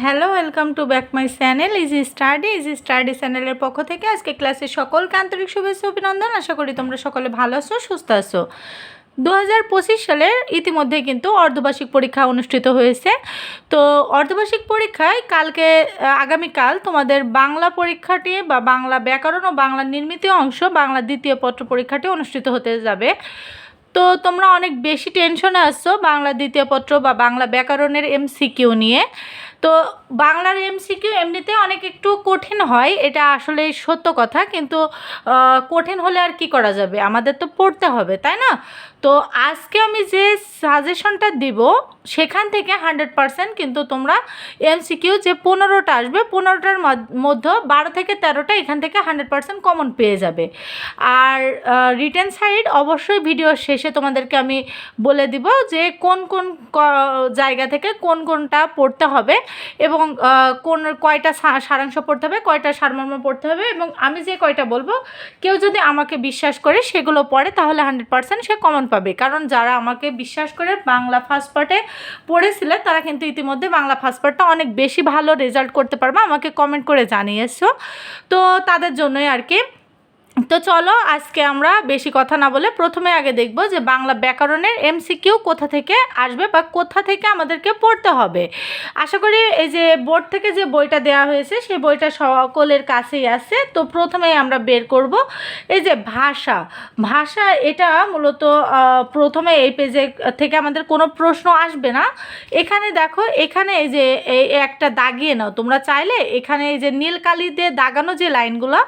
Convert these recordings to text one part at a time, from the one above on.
Hello welcome to back my channel easy study easy study চ্যানেলের পক্ষ থেকে আজকে ক্লাসের সকলকে আন্তরিক শুভেচ্ছা অভিনন্দন। আশা করি তোমরা সকলে ভালো আছো, সুস্থ আছো। দু হাজার পঁচিশ সালের ইতিমধ্যে কিন্তু অর্ধবার্ষিক পরীক্ষা অনুষ্ঠিত হয়েছে। তো অর্ধবার্ষিক পরীক্ষায় কালকে আগামীকাল তোমাদের বাংলা পরীক্ষাটি বা বাংলা ব্যাকরণ ও বাংলা নির্মিত অংশ, বাংলা দ্বিতীয় পত্র পরীক্ষাটি অনুষ্ঠিত হতে যাবে। তো তোমরা অনেক বেশি টেনশনে আসছো বাংলা দ্বিতীয় পত্র বা বাংলা ব্যাকরণের এমসিকিউ নিয়ে। তো বাংলার এমসিকিউ এমনিতে অনেক একটু কঠিন হয়, এটা আসলে সত্য কথা। কিন্তু কঠিন হলে আর কি করা যাবে? আমাদের তো পড়তে হবে, তাই না? তো আজকে আমি যে সাজেশনটা দিব, সেখান থেকে হান্ড্রেড পারসেন্ট কিন্তু তোমরা এমসিকিউ যে পনেরোটা আসবে, পনেরোটার মধ্যে বারো থেকে তেরোটা এখান থেকে হান্ড্রেড পারসেন্ট কমন পেয়ে যাবে। আর রিটেন সাইড অবশ্যই ভিডিও শেষে তোমাদেরকে আমি বলে দিব যে কোন কোন জায়গা থেকে কোন, কোনটা পড়তে হবে এবং কোন, কয়টা সারাংশ পড়তে হবে, কয়টা সারমর্ম পড়তে হবে এবং আমি যে কয়টা বলব, কেউ যদি আমাকে বিশ্বাস করে সেগুলো পড়ে তাহলে হান্ড্রেড পারসেন্ট সে কমন পাবে। কারণ যারা আমাকে বিশ্বাস করে বাংলা ফার্স্ট পার্টে পড়েছিলে, তারা কিন্তু ইতিমধ্যে বাংলা ফার্স্ট পার্টটা অনেক বেশি ভালো রেজাল্ট করতে পারবে। আমাকে কমেন্ট করে জানিয়েছো। তো তাদের জন্যই আর কি তো চলো, আজকে আমরা বেশি কথা না বলে প্রথমে আগে দেখব যে বাংলা ব্যাকরণের এমসিকিউ কোথা থেকে আসবে বা কোথা থেকে আমাদেরকে পড়তে হবে। আশা করি এই যে বোর্ড থেকে যে বইটা দেওয়া হয়েছে, সেই বইটা সকলের কাছেই আছে। তো প্রথমেই আমরা বের করব এই যে ভাষা। ভাষা এটা মূলত প্রথমে এই পেজে থেকে আমাদের কোনো প্রশ্ন আসবে না। এখানে দেখো, এখানে এই যে এই একটা দাগিয়ে নাও। তোমরা চাইলে এখানে এই যে নীল কালি দিয়ে দাগানো যে লাইনগুলো,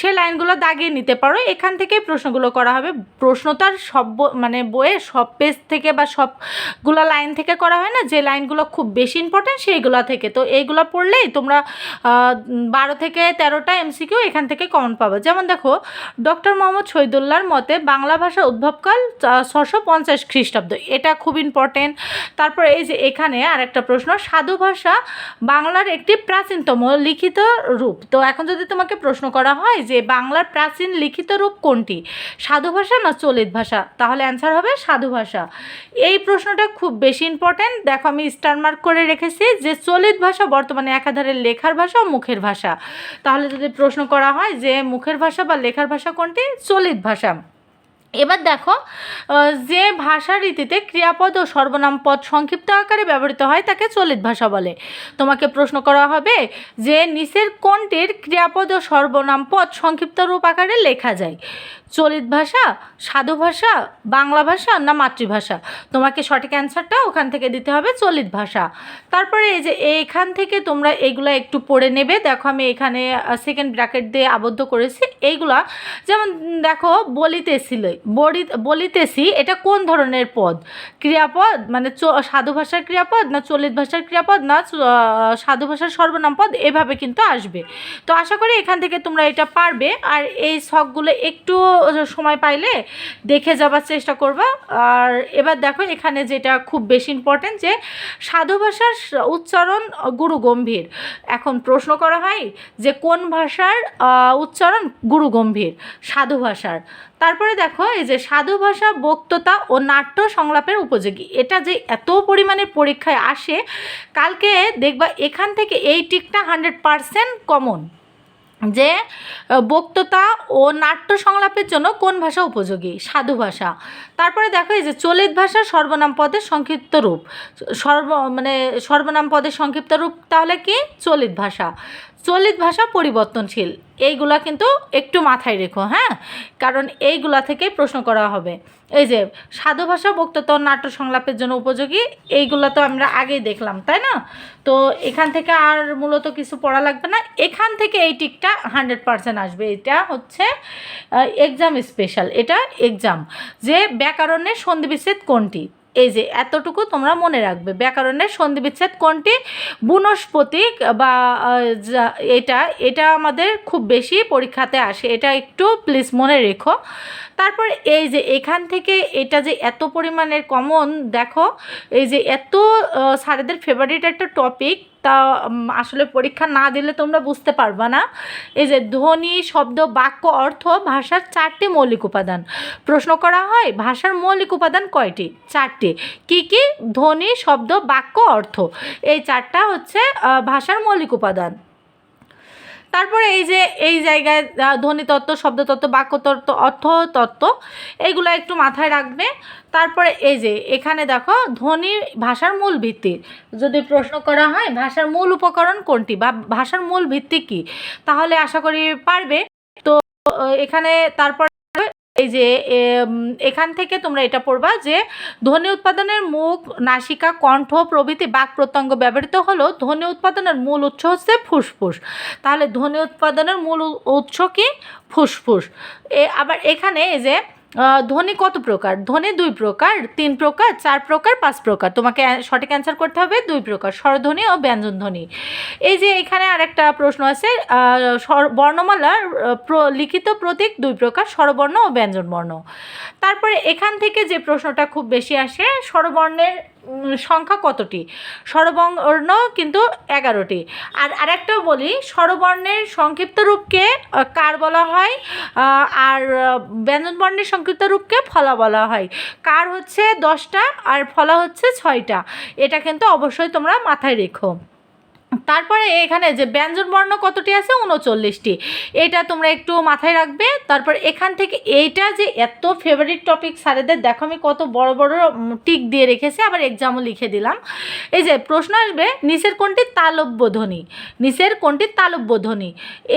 সেই লাইনগুলো দাগিয়ে নিতে পারো। এখান থেকেই প্রশ্নগুলো করা হবে। প্রশ্ন তো আর সব মানে বইয়ে সব পেজ থেকে বা সবগুলো লাইন থেকে করা হয় না? যে লাইনগুলো খুব বেশি ইম্পর্টেন্ট সেইগুলো থেকে। তো এইগুলো পড়লেই তোমরা বারো থেকে তেরোটা এমসিকিউ এখান থেকে কমন পাবে। যেমন দেখো ডক্টর মোহাম্মদ শহীদুল্লাহর মতে বাংলা ভাষার উদ্ভবকাল ছশো পঞ্চাশ খ্রিস্টাব্দ। এটা খুব ইম্পর্টেন্ট তারপর এই যে এখানে আর একটা প্রশ্ন, সাধু ভাষা বাংলার একটি প্রাচীনতম লিখিত রূপ। তো এখন যদি তোমাকে প্রশ্ন করা হয় যে বাংলার প্রাচীন লিখিত রূপ কোনটি? সাধু ভাষা না চলিত ভাষা? তাহলে অ্যান্সার হবে সাধু ভাষা। এই প্রশ্নটা খুব বেশি ইম্পর্ট্যান্ট দেখো, আমি স্টার মার্ক করে রেখেছি যে চলিত ভাষা বর্তমানে একাধারে লেখার ভাষা ও মুখের ভাষা। তাহলে যদি প্রশ্ন করা হয় যে মুখের ভাষা বা লেখার ভাষা কোনটি? চলিত ভাষা। এবার দেখো যে ভাষা রীতিতে ক্রিয়াপদ ও সর্বনাম পদ সংক্ষিপ্ত আকারে ব্যবহৃত হয় তাকে চলিত ভাষা বলে। তোমাকে প্রশ্ন করা হবে যে নিচের কোনটির ক্রিয়াপদ ও সর্বনাম পদ সংক্ষিপ্ত রূপ আকারে লেখা যায়? চলিত ভাষা, সাধু ভাষা, বাংলা ভাষা না মাতৃভাষা? তোমাকে সঠিক অ্যান্সারটা ওখান থেকে দিতে হবে চলিত ভাষা। তারপরে এই যে এইখান থেকে তোমরা এইগুলা একটু পড়ে নেবে, দেখো আমি এখানে সেকেন্ড ব্র্যাকেট দিয়ে আবদ্ধ করেছি। এইগুলা যেমন দেখো বলিতেছিল বলি, বলিতেছি, এটা কোন ধরনের পদ? ক্রিয়াপদ? মানে সাধু ভাষার ক্রিয়াপদ না চলিত ভাষার ক্রিয়াপদ না সাধু ভাষার সর্বনাম পদ? এভাবে কিন্তু আসবে। তো আশা করি এখান থেকে তোমরা এটা পারবে। আর এই শখগুলো একটু সময় পাইলে দেখে যাবার চেষ্টা করবা। আর এবার দেখো এখানে যেটা খুব বেশি ইম্পর্টেন্ট যে সাধু ভাষার উচ্চারণ গুরু গম্ভীর এখন প্রশ্ন করা হয় যে কোন ভাষার উচ্চারণ গুরু গম্ভীর সাধু ভাষার। তারপরে দেখো এই যে সাধু ভাষা, বক্তৃতা ও নাট্য সংলাপের উপযোগী। এটা যে এত পরিমাণে পরীক্ষায় আসে, কালকে দেখবা এখান থেকে এই টিকটা হান্ড্রেড পারসেন্ট কমন যে বক্ততা ও নাট্য সংলাপের জন্য কোন ভাষা উপযোগী? সাধু ভাষা। তারপরে দেখো এই যে চলিত ভাষা সর্বনাম পদের সংক্ষিপ্ত রূপ। সর্ব মানে সর্বনাম পদের সংক্ষিপ্ত রূপ তাহলে কি? চলিত ভাষা। চলিত ভাষা পরিবর্তনশীল। এইগুলা কিন্তু একটু মাথায় রেখো হ্যাঁ? কারণ এইগুলা থেকেই প্রশ্ন করা হবে। এই যে, সাধু ভাষা বক্তৃতা নাট্য সংলাপের জন্য উপযোগী, এইগুলো তো আমরা আগেই দেখলাম, তাই না? তো এখান থেকে আর মূলত কিছু পড়া লাগবে না। এখান থেকে এই টিকটা হান্ড্রেড পারসেন্ট আসবে। এটা হচ্ছে এক্সাম স্পেশাল এটা এক্সাম যে ব্যাকরণের সন্ধিবিচ্ছেদ কোনটি? এই যে, এতটুকু তোমরা মনে রাখবে। ব্যাকরণের সন্ধিবিচ্ছেদ কোনটি? বুনস্পতিক বা এটা এটা আমাদের খুব বেশি পরীক্ষাতে আসে। এটা একটু প্লিজ মনে রেখো। তারপর এই যে, এখান থেকে এটা যে এত পরিমাণের কমন দেখো, এই যে এত স্যারেদের ফেভারিট একটা টপিক তা আসলে পরীক্ষা না দিলে তোমরা বুঝতে পারবা না। এই যে ধ্বনি, শব্দ, বাক্য, অর্থ, ভাষার চারটি মৌলিক উপাদান। প্রশ্ন করা হয়, ভাষার মৌলিক উপাদান কয়টি? চারটি। কি কি? ধ্বনি, শব্দ, বাক্য, অর্থ। এই চারটা হচ্ছে ভাষার মৌলিক উপাদান। তারপরে এই যে, এই জায়গায় ধ্বনিতত্ত্ব শব্দতত্ত্ব বাক্যতত্ত্ব অর্থ তত্ত্ব এইগুলো একটু মাথায় রাখবে। তারপরে এই যে, এখানে দেখো ধ্বনি ভাষার মূল ভিত্তি। যদি প্রশ্ন করা হয়, ভাষার মূল উপকরণ কোনটি? বা ভাষার মূল ভিত্তি কি? তাহলে আশা করি পারবে। তো, এখানে তারপর এই যে এখান থেকে তোমরা এটা পড়বা যে, ধ্বনি উৎপাদনের মুখ, নাসিকা, কণ্ঠ, প্রভৃতি বাক প্রত্যঙ্গ ব্যবহৃত হলো, ধ্বনি উৎপাদনের মূল উৎস হচ্ছে ফুসফুস। তাহলে ধ্বনি উৎপাদনের মূল উৎস কি? ফুসফুস। এ, আবার এখানে এই যে ধ্বনি কত প্রকার? ধ্বনি দুই প্রকার, তিন প্রকার, চার প্রকার, পাঁচ প্রকার। তোমাকে সঠিক অ্যান্সার করতে হবে দুই প্রকার, স্বরধ্বনি ও ব্যঞ্জনধ্বনি। এই যে এখানে আরেকটা প্রশ্ন আছে বর্ণমালার লিখিত প্রতীক দুই প্রকার, স্বরবর্ণ ও ব্যঞ্জনবর্ণ। তারপরে এখান থেকে যে প্রশ্নটা খুব বেশি আসে, স্বরবর্ণের সংখ্যা কতটি? স্বরবর্ণ কিন্তু এগারোটি। আর আরেকটা বলি, স্বরবর্ণের সংক্ষিপ্ত রূপকে কার বলা হয়? আর ব্যঞ্জনবর্ণের সংক্ষিপ্ত রূপকে ফলা বলা হয়। কার হচ্ছে দশটা, আর ফলা হচ্ছে ছয়টা। এটা কিন্তু অবশ্যই তোমরা মাথায় রেখো। তারপরে এখানে যে ব্যঞ্জন বর্ণ কতটি আছে? উনচল্লিশটি। এটা তোমরা একটু মাথায় রাখবে। তারপর এখান থেকে এইটা যে এত ফেভারিট টপিক স্যারেদের, দেখো আমি কত বড় বড় টিক দিয়ে রেখেছি, আবার এক্সামও লিখে দিলাম। এই যে প্রশ্ন আসবে, নিচের কোনটি তালব্য ধ্বনি নিচের কোনটি তালব্য ধ্বনি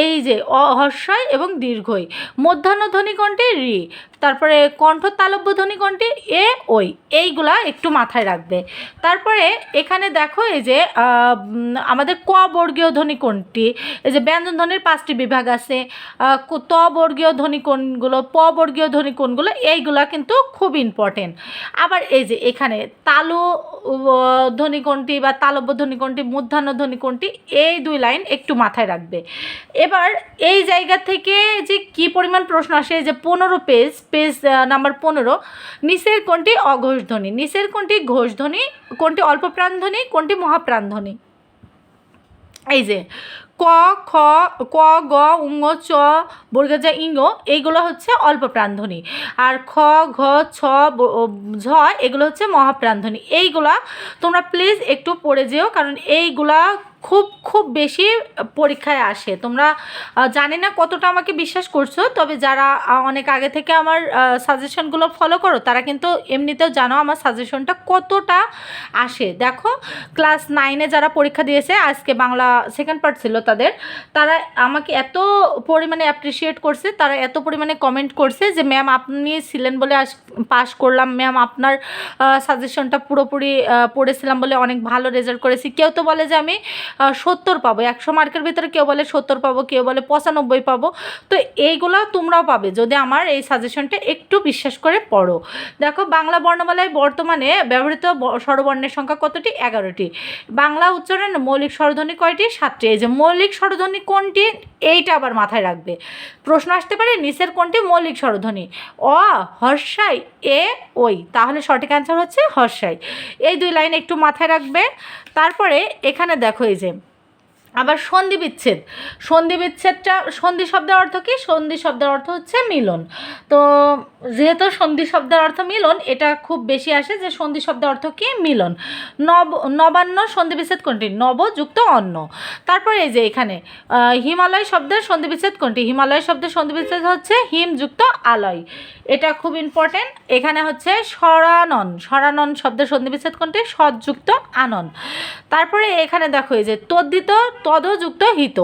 এই যে অহস্যই এবং দীর্ঘই। মধ্যাহ্নধ্বনি কোনটি? রি তারপরে কণ্ঠ তালব্য ধ্বনি কোনটি? এ, ওই। এইগুলা একটু মাথায় রাখবে। তারপরে এখানে দেখো এই যে আমাদের ক বর্গীয় ধ্বনি কোনটি? এই যে ব্যঞ্জন ধ্বনির পাঁচটি বিভাগ আছে। ত বর্গীয় ধ্বনি কোনগুলো? প বর্গীয় ধ্বনি কোনগুলো? এইগুলা কিন্তু খুব ইম্পর্টেন্ট আবার এই যে এখানে তালু ধ্বনি কোনটি বা তালব্য ধ্বনি কোনটি মূর্ধান্য ধ্বনি কোনটি? এই দুই লাইন একটু মাথায় রাখবে। এবার এই জায়গা থেকে যে কি পরিমাণ প্রশ্ন আসে যে পনেরো পেজ পেজ নাম্বার পনেরো, নিচের কোনটি অঘোষধ্বনি? নিচের কোনটি ঘোষধ্বনি, কোনটি অল্প প্রাণধ্বনি কোনটি মহাপ্রাণধ্বনি? এই যে, ক, খ, ক, গ উঙ্গ চ, বর্গজা ইঙ্গ এইগুলো হচ্ছে অল্প প্রাণধ্বনি আর খ, ঘ, ছ ঝ, এগুলো হচ্ছে মহাপ্রাণধ্বনি। এইগুলা তোমরা প্লিজ একটু পড়ে যেও, কারণ এইগুলা খুব খুব বেশি পরীক্ষায় আসে। তোমরা জানি না কতটা আমাকে বিশ্বাস করছ, তবে যারা অনেক আগে থেকে আমার সাজেশনগুলো ফলো করো, তারা কিন্তু এমনিতেও জানো আমার সাজেশনটা কতটা আসে। দেখো ক্লাস নাইনে যারা পরীক্ষা দিয়েছে, আজকে বাংলা সেকেন্ড পার্ট ছিল তাদের, তারা আমাকে এত পরিমাণে অ্যাপ্রিসিয়েট করছে, তারা এত পরিমাণে কমেন্ট করছে যে ম্যাম আপনি ছিলেন বলে আজ পাশ করলাম ম্যাম আপনার সাজেশনটা পুরোপুরি পড়েছিলাম বলে অনেক ভালো রেজাল্ট করেছি। কেউ তো বলে যে, আমি সত্তর পাবো। একশো মার্কের ভিতরে কেউ বলে সত্তর পাবো, কেউ বলে পঁচানব্বই পাবো। তো এইগুলো তোমরাও পাবে যদি আমার এই সাজেশনটা একটু বিশ্বাস করে পড়ো। দেখো, বাংলা বর্ণমালায় বর্তমানে ব্যবহৃত স্বরবর্ণের সংখ্যা কতটি? এগারোটি। বাংলা উচ্চারণে মৌলিক স্বরধ্বনি কয়টি? সাতটি। এই যে মৌলিক স্বরধ্বনি কোনটি? এইটা আবার মাথায় রাখবে। প্রশ্ন আসতে পারে, নিচের কোনটি মৌলিক স্বরধ্বনি? অ, হর্ষাই, এ ওই তাহলে সঠিক অ্যান্সার হচ্ছে হর্ষাই। এই দুই লাইন একটু মাথায় রাখবে। তারপরে এখানে দেখো এই যে আবার সন্ধি বিচ্ছেদ। সন্ধি বিচ্ছেদটা, সন্ধি শব্দের অর্থ কি? সন্ধি শব্দের অর্থ হচ্ছে মিলন। তো যেহেতু সন্ধি শব্দের অর্থ মিলন, এটা খুব বেশি আসে যে সন্ধি শব্দের অর্থ কি? মিলন। নব, নবান্ন সন্ধি বিচ্ছেদ কোনটি? নব যুক্ত অন্ন। তারপরে এই যে এখানে হিমালয় শব্দের সন্ধি বিচ্ছেদ কোনটি? হিমালয় শব্দের সন্ধি বিচ্ছেদ হচ্ছে হিম যুক্ত আলয়। এটা খুব ইম্পর্টেন্ট এখানে হচ্ছে সরানন সরানন শব্দের সন্ধি বিচ্ছেদ কোনটি? সৎযুক্ত আনন। তারপরে এখানে দেখো এই যে তদ্ধিত তদযুক্ত হিত,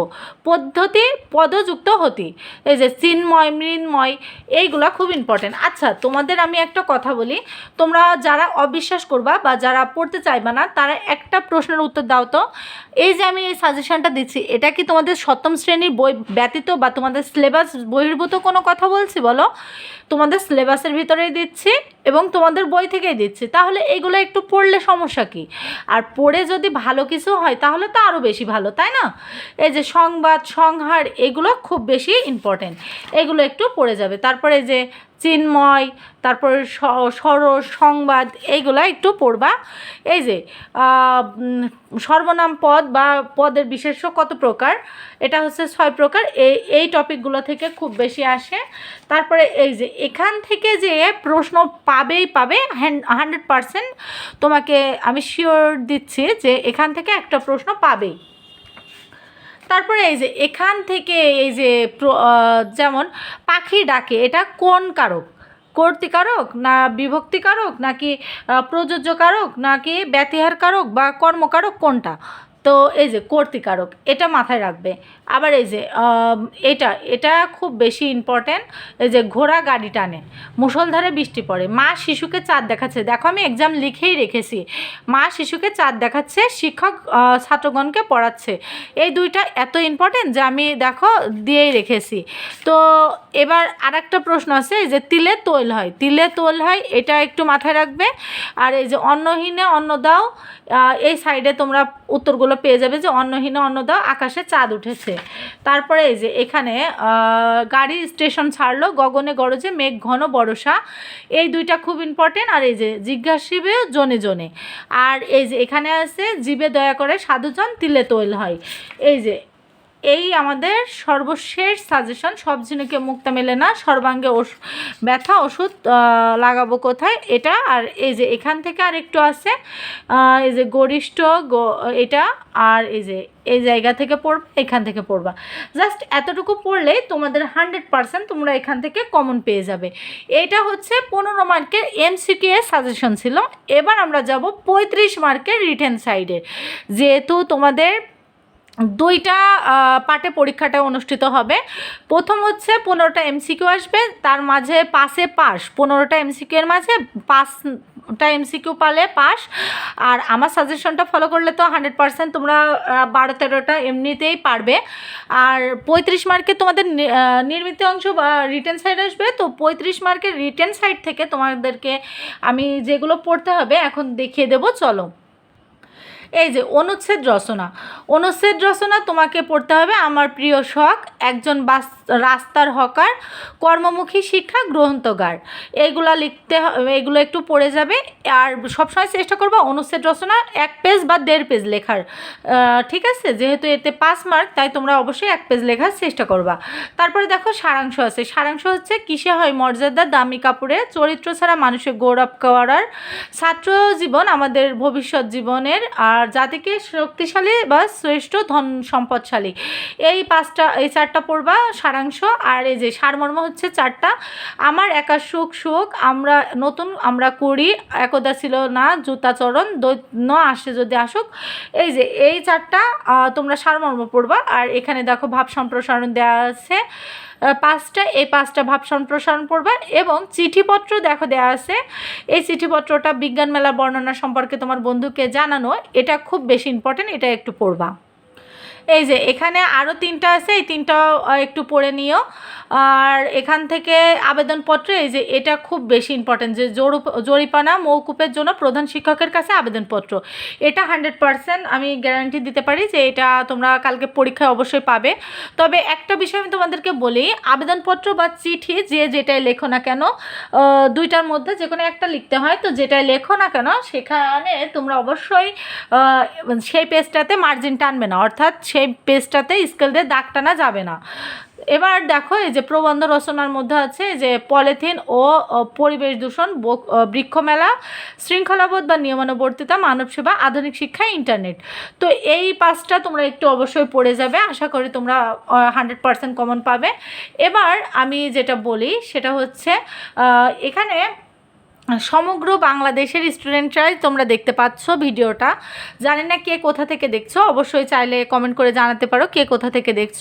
পদ্ধতি পদযুক্ত হতি। এই যে চিন্ময়, মৃন্ময়, এইগুলো খুব ইম্পর্টেন্ট আচ্ছা তোমাদের আমি একটা কথা বলি। তোমরা যারা অবিশ্বাস করবা বা যারা পড়তে চাইবা না, তারা একটা প্রশ্নের উত্তর দাও তো। এই যে আমি এই সাজেশনটা দিচ্ছি, এটা কি তোমাদের সপ্তম শ্রেণির বই ব্যতীত বা তোমাদের সিলেবাস বহির্ভূত কোনো কথা বলছি? বলো। তোমাদের সিলেবাসের ভিতরেই দিচ্ছি। এবং তোমাদের বই থেকেই দিচ্ছে। তাহলে এগুলো একটু পড়লে সমস্যা কি? আর পড়ে যদি ভালো কিছু হয়, তাহলে তো আরও বেশি ভালো, তাই না? এই যে সংবাদ, সংহার, এগুলো খুব বেশি ইম্পর্টেন্ট এগুলো একটু পড়ে যাবে। তারপরে যে চিন্ময়, তারপরে সরস সংবাদ, এইগুলা একটু পড়বা। এই যে সর্বনাম পদ বা পদের বিশেষ্য কত প্রকার? এটা হচ্ছে ছয় প্রকার। এই এই টপিকগুলো থেকে খুব বেশি আসে। তারপরে এই যে, এখান থেকে যে প্রশ্ন পাবেই পাবে হান্ড্রেড পারসেন্ট তোমাকে আমি শিওর দিচ্ছি যে এখান থেকে একটা প্রশ্ন পাবেই। তারপরে এই যে এখান থেকে এই যে যেমন পাখি ডাকে, এটা কোন কারক? কর্তিকারক না বিভক্তিকারক নাকি প্রযোজ্যকারক নাকি ব্যতিহার কারক বা কর্মকারক কোনটা? তো এই যে কর্তিকারক, এটা মাথায় রাখবে। আবার এই যে এটা এটা খুব বেশি ইম্পর্ট্যান্ট এই যে ঘোড়া গাড়ি টানে, মুষলধারে বৃষ্টি পড়ে, মা শিশুকে চাঁদ দেখাচ্ছে, দেখো আমি এক্সাম লিখেই রেখেছি, মা শিশুকে চাঁদ দেখাচ্ছে, শিক্ষক ছাত্রগণকে পড়াচ্ছে, এই দুইটা এত ইম্পর্টেন্ট যে আমি দেখো দিয়েই রেখেছি, তো এবার আর একটা প্রশ্ন আছে যে তিলে তোল হয়, তিলে তোল হয়, এটা একটু মাথায় রাখবে, আর এই যে অন্নহীনে অন্ন দাও এই সাইডে তোমরা উত্তরগুলো পেয়ে যাবে যে অন্নহীনে অন্ন দাও, আকাশে চাঁদ উঠেছে তারপরে এই যে এখানে গাড়ি স্টেশন ছাড়লো, গগনে গরজে, মেঘ ঘন বরসা এই দুইটা খুব ইম্পর্টেন্ট আর এই যে জিজ্ঞাসিবে জনে জনে। আর এই যে এখানে আছে, জীবে দয়া করে সাধুজন, তিলে তৈল হয়। এই যে এই আমাদের সর্বশেষ সাজেশন সব ঝিনুকে মুক্তা মেলে না, সর্বাঙ্গে ব্যথা, ওষুধ লাগাবো কোথায়? এটা আর এই যে এখান থেকে আর একটু আছে এই যে গরিষ্ঠ এটা আর এই যে এই জায়গা থেকে পড়বা, এখান থেকে পড়বা। জাস্ট এতটুকু পড়লেই তোমাদের হান্ড্রেড পার্সেন্ট তোমরা এখান থেকে কমন পেয়ে যাবে। এটা হচ্ছে পনেরো মার্কের এমসিকিউ সাজেশন ছিল। এবার আমরা যাব পঁয়ত্রিশ মার্কের রিটেন সাইডে যেহেতু তোমাদের দুইটা পার্টে পরীক্ষাটা অনুষ্ঠিত হবে। প্রথম হচ্ছে পনেরোটা এমসিকিউ আসবে, তার মাঝে পাসে পাস পনেরোটা এমসিকিউ এর মাঝে পাঁচটা এমসিকিউ পালে পাস আর আমার সাজেশনটা ফলো করলে তো হান্ড্রেড পার্সেন্ট তোমরা বারো তেরোটা এমনিতেই পারবে। আর পঁয়ত্রিশ মার্কে তোমাদের নির্মিত অংশ বা রিটেন সাইড আসবে, তো পঁয়ত্রিশ মার্কের রিটেন সাইড থেকে তোমাদেরকে আমি যেগুলো পড়তে হবে এখন দেখিয়ে দেবো, চলো। এই যে অনুচ্ছেদ রচনা। অনুচ্ছেদ রচনা তোমাকে পড়তে হবে আমার প্রিয় শখ, একজন বাস, রাস্তার হকার, কর্মমুখী শিক্ষা, গ্রন্থগার। এইগুলা লিখতে এগুলো একটু পড়ে যাবে। আর সবসময় চেষ্টা করব অনুচ্ছেদ রচনা এক পেজ বা দেড় পেজ লেখার। ঠিক আছে? যেহেতু এতে পাঁচ মার্ক, তাই তোমরা অবশ্যই এক পেজ লেখার চেষ্টা করবা। তারপরে দেখো সারাংশ আছে। সারাংশ হচ্ছে কিসে হয় মর্যাদা, দামি কাপড়ে, চরিত্র ছাড়া মানুষের গৌরব করার। ছাত্র জীবন আমাদের ভবিষ্যৎ জীবনের আর জাতিকে শক্তিশালী বা শ্রেষ্ঠ ধন সম্পদশালী। এই পাঁচটা, এই চারটা পড়বা, সারাংশ। আর এই যে সারমর্ম হচ্ছে চারটা, আমার একা সুখ সুখ আমরা নতুন আমরা করি, একদা ছিল না জুতাচরণ দৈন্য আসে যদি আসুক। এই যে, এই চারটা তোমরা সারমর্ম পড়বা। আর এখানে দেখো ভাব সম্প্রসারণ দেওয়া আছে। পাঁচটা, এই পাঁচটা ভাব সম্প্রসারণ পড়বা এবং চিঠিপত্র দেখো দেওয়া আছে। এই চিঠিপত্রটা বিজ্ঞান মেলা বর্ণনা সম্পর্কে তোমার বন্ধুকে জানানো, এটা খুব বেশি ইম্পর্টেন্ট এটা একটু পড়বা। এই যে, এখানে আরও তিনটা আছে, এই তিনটাও একটু পড়ে নিও। আর এখান থেকে আবেদনপত্র, এই যে, এটা খুব বেশি ইম্পর্টেন্ট যে জরুপ জরিপানা মৌকুপের জন্য প্রধান শিক্ষকের কাছে আবেদনপত্র। এটা হান্ড্রেড পারসেন্ট আমি গ্যারান্টি দিতে পারি যে, এটা তোমরা কালকে পরীক্ষায় অবশ্যই পাবে। তবে একটা বিষয় আমি তোমাদেরকে বলি, আবেদনপত্র বা চিঠি যে যেটাই লেখো না কেন দুইটার মধ্যে যে কোনো একটা লিখতে হয়। তো যেটাই লেখো না কেন, সেখানে তোমরা অবশ্যই সেই পেজটাতে মার্জিন টানবে না। অর্থাৎ সেই পেজটাতে স্কেল দিয়ে দাগ টানা যাবে না। এবার দেখো এই যে প্রবন্ধ রচনার মধ্যে আছে যে পলিথিন ও পরিবেশ দূষণ বক- বৃক্ষমেলা শৃঙ্খলাবোধ বা নিয়মানুবর্তিতা, মানব সেবা, আধুনিক শিক্ষা ইন্টারনেট তো এই পাঁচটা তোমরা একটু অবশ্যই পড়ে যাবে, আশা করি তোমরা হান্ড্রেড পার্সেন্ট কমন পাবে। এবার আমি যেটা বলি সেটা হচ্ছে এখানে সমগ্র বাংলাদেশের স্টুডেন্টরাই তোমরা দেখতে পাচ্ছ ভিডিওটা। জানি না কে কোথা থেকে দেখছ, অবশ্যই চাইলে কমেন্ট করে জানাতে পারো কে কোথা থেকে দেখছ।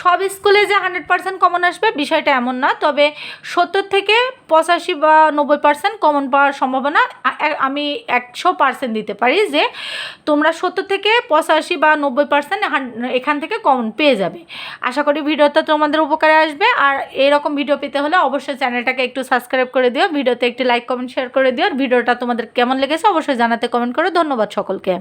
সব স্কুলে যে হান্ড্রেড পার্সেন্ট কমন আসবে বিষয়টা এমন না, তবে সত্তর থেকে পঁচাশি বা নব্বই পার্সেন্ট কমন পাওয়ার সম্ভাবনা আমি একশো পার্সেন্ট দিতে পারি যে তোমরা সত্তর থেকে পঁচাশি বা নব্বই পার্সেন্ট এখান থেকে কমন পেয়ে যাবে। আশা করি ভিডিওটা তোমাদের উপকারে আসবে, আর এরকম ভিডিও পেতে হলে অবশ্যই চ্যানেলটাকে একটু সাবস্ক্রাইব করে দিও ভিডিওতে একটি লাইক কমেন্ট শেয়ার করে দিও। আর ভিডিওটা তোমাদের কেমন লেগেছে অবশ্যই জানাতে কমেন্ট করো। ধন্যবাদ সকলকে।